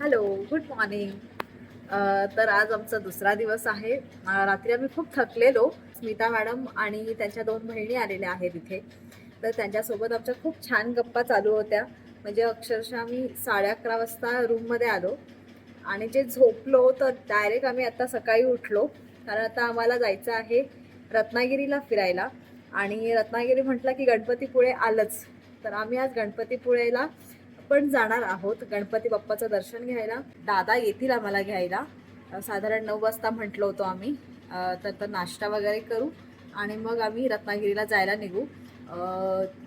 Hello good morning तर आज आमचा दुसरा दिवस आहे. रात्री आम्ही खूप थकलेलो. स्मिता मॅडम आणि त्यांच्या दोन बहिणी आलेल्या आहेत इथे. तर त्यांच्यासोबत आमच्या खूप छान गप्पा चालू होत्या. म्हणजे अक्षरशः आम्ही साडे अकरा वाजता रूममध्ये आलो. आणि जे झोपलो तर डायरेक्ट आम्ही आता सकाळी उठलो. कारण आता आम्हाला जायचं आहे रत्नागिरीला फिरायला. आणि रत्नागिरी म्हटलं की गणपतीपुळे आलंच. तर आम्ही आज गणपतीपुळेला पण जाणार आहोत. गणपती बाप्पाचं दर्शन घ्यायला. दादा येतील आम्हाला घ्यायला. साधारण नऊ वाजता म्हटलो होतो आम्ही. तर तर नाश्ता वगैरे करू आणि मग आम्ही रत्नागिरीला जायला निघू.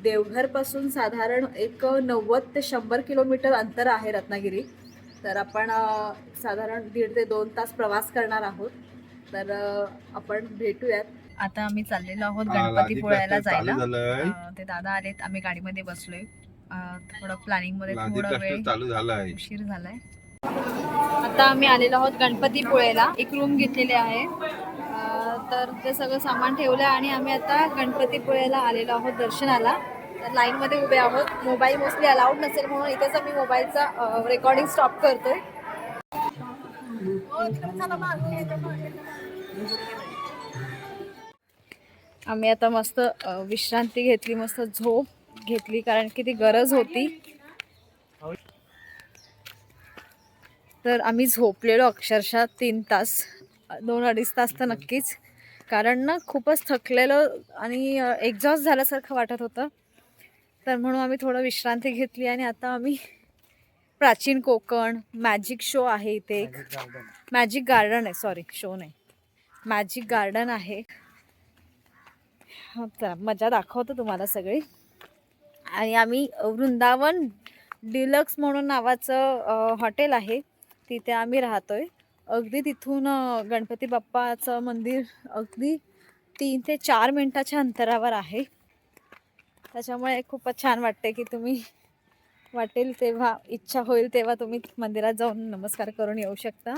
देवघरपासून साधारण एक नव्वद ते शंभर किलोमीटर अंतर आहे रत्नागिरी. तर आपण साधारण दीड ते दोन तास प्रवास करणार आहोत. तर आपण भेटूयात. आता आम्ही चाललेलो आहोत गणपतीपुळ्याला जायला. ते दादा आलेत. आम्ही गाडीमध्ये बसलोय. थोडं प्लॅनिंगमध्ये थोडा वेळ चालू झालाय. उशीर झालाय. आता आम्ही आलेलो आहोत गणपतीपुळेला एक रूम घेतलेली आहे. तर ते सगळं सामान ठेवलं आणि आम्ही आता गणपतीपुळेला आलेलो आहोत दर्शनाला. तर लाईनमध्ये उभे आहोत. मोबाईल मोस्टली अलाउड नसेल म्हणून इथेच आम्ही मोबाईलचा रेकॉर्डिंग स्टॉप करतोय. आम्ही आता मस्त विश्रांती घेतली मस्त झोप. घेतली कारण की ती गरज होती. तर आम्ही झोपलेलो अक्षरशः तीन तास दोन अडीच तास तर नक्कीच. कारण ना खूपच थकलेलो आणि एक्झॉस्ट झाल्यासारखं वाटत होतं. तर म्हणून आम्ही थोडं विश्रांती घेतली आणि आता आम्ही प्राचीन कोकण मॅजिक शो आहे इथे एक. मॅजिक गार्डन आहे सॉरी शो नाही. मॅजिक गार्डन आहे. चला मजा दाखवतो तुम्हाला सगळी. आणि आम्ही वृंदावन डिलक्स म्हणून नावाचं हॉटेल आहे. तिथे आम्ही राहतो आहे अगदी तिथून गणपती बाप्पाचं मंदिर अगदी तीन ते चार मिनटाच्या अंतरावर आहे. त्याच्यामुळे खूपच छान वाटते की तुम्ही वाटेल तेव्हा इच्छा होईल तेव्हा तुम्ही मंदिरात जाऊन नमस्कार करून येऊ शकता.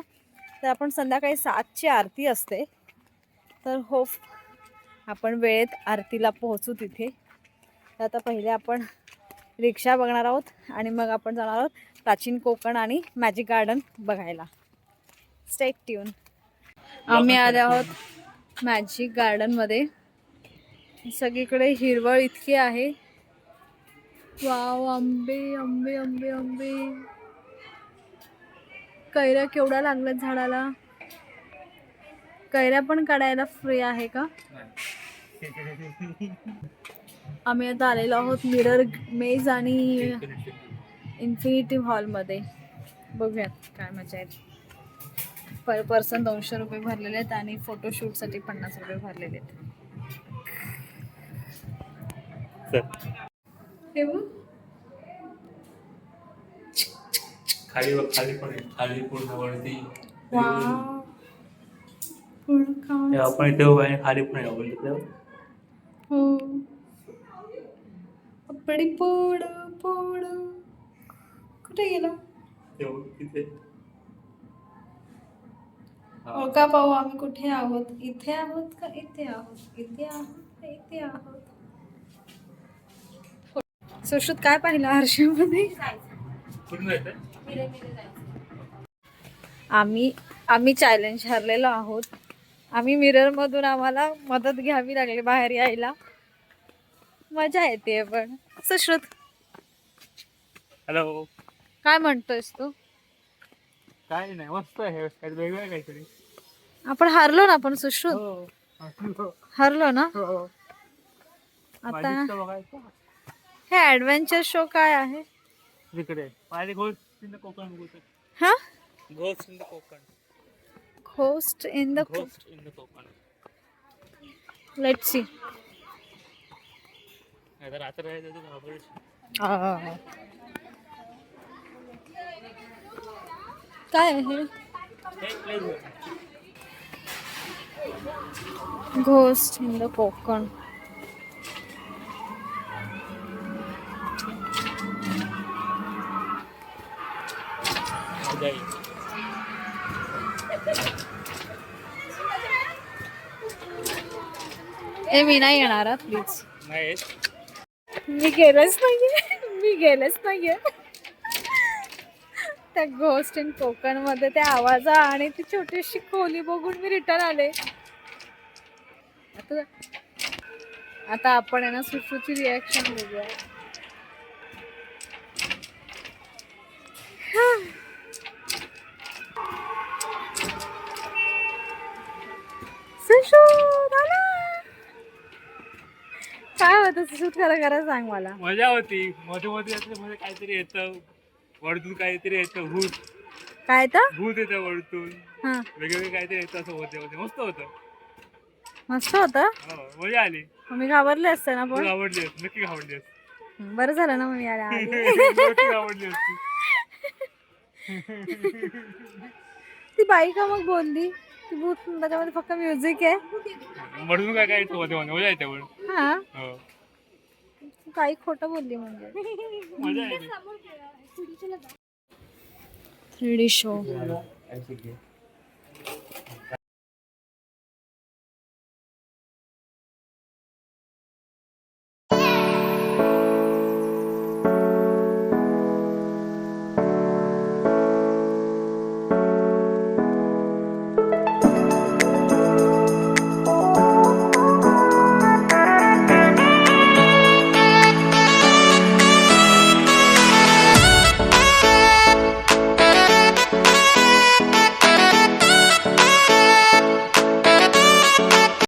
तर आपण संध्याकाळी सातची आरती असते. तर होप आपण वेळेत आरतीला पोहोचू तिथे. तर आता पहिले आपण रिक्षा बघणार आहोत आणि मग आपण जाणार आहोत प्राचीन कोकण आणि मॅजिक गार्डन बघायला. स्टेट ट्यून आम्ही आले आहोत मॅजिक गार्डनमध्ये सगळीकडे हिरवळ इतकी आहे. वाव आंबे आंबे आंबे आंबे. कैऱ्या केवढ्या लागल्यात झाडाला. कैऱ्या पण काढायला फ्री आहे का? आम्ही आता आलेलो आहोत मिरर मेज आणि इन्फिनिटी हॉलमध्ये. बघूयात काय मजा आहे. पर पर्सन दोनशे रुपये भरलेले आहेत आणि फोटोशूटसाठी पन्नास रुपये भरलेले आहेत. खाली खाली पण. खाली पूर्ण वरती. हे. आपण इथे उभं आहे खाली पण आहे. अपडी पोड पोड. कुठे गेला? हो. का पाहू आम्ही कुठे आहोत? इथे आहोत का इथे आहोत? इथे आहोत का इथे आहोत? सुश्रुत काय पाहिलं आरशामध्ये? आम्ही आम्ही चॅलेंज हरलेलो आहोत. आम्ही मिरर मधून आम्हाला मदत घ्यावी लागली बाहेर यायला. मजा येते पण. सुश्रुत हॅलो. काय म्हणतोयस तू? काय नाही मस्त आहे. काय वेगळं काहीतरी. आपण हारलो ना आपण सुश्रुत? हो हरलो. ना? हो. आता बघायचं? हे ऍडव्हेंचर शो काय आहे? तिकडे माझे घोस्ट इन द कोकण हा? Ghost in the Konkan host in the ghost in the Konkan let see नाही तर रात्र राहायचं तर घाबरेल. काय आहे. Ghost in the Konkan. ए मी नाही येणार प्लीज नाही. मी गेलंच नाहीये. मी गेलंच नाहीये. त्या घोस्ट इन कोकणमध्ये त्या आवाजा आणि ती छोटीशी खोली बघून मी रिटर्न आले. आता आता आपण आहे ना सुश्रूची रिॲक्शन बघूया. काय होतं? सुशूत खरं खरं सांग मला. मजा होती. मध्ये मध्ये मध्ये काहीतरी येतं. वरतून काहीतरी येतं. भूत. काय तर? भूत येतं वरतून. हा. वेगवेगळे काहीतरी येतं असं होते होते मस्त होतं. मस्त होतं? हो मजा आली. मी घाबरले असते ना पण? आवडली असती नक्की आवडली असती बरं झालं ना मग मी आले आली. नक्की आवडली असती ती बाई का मग बोलली? भूत त्याच्यामध्ये फक्त म्युझिक आहे. वरतून काय काय मजा येते पण हा. हो. काही खोटं बोलली म्हणजे. Three D show.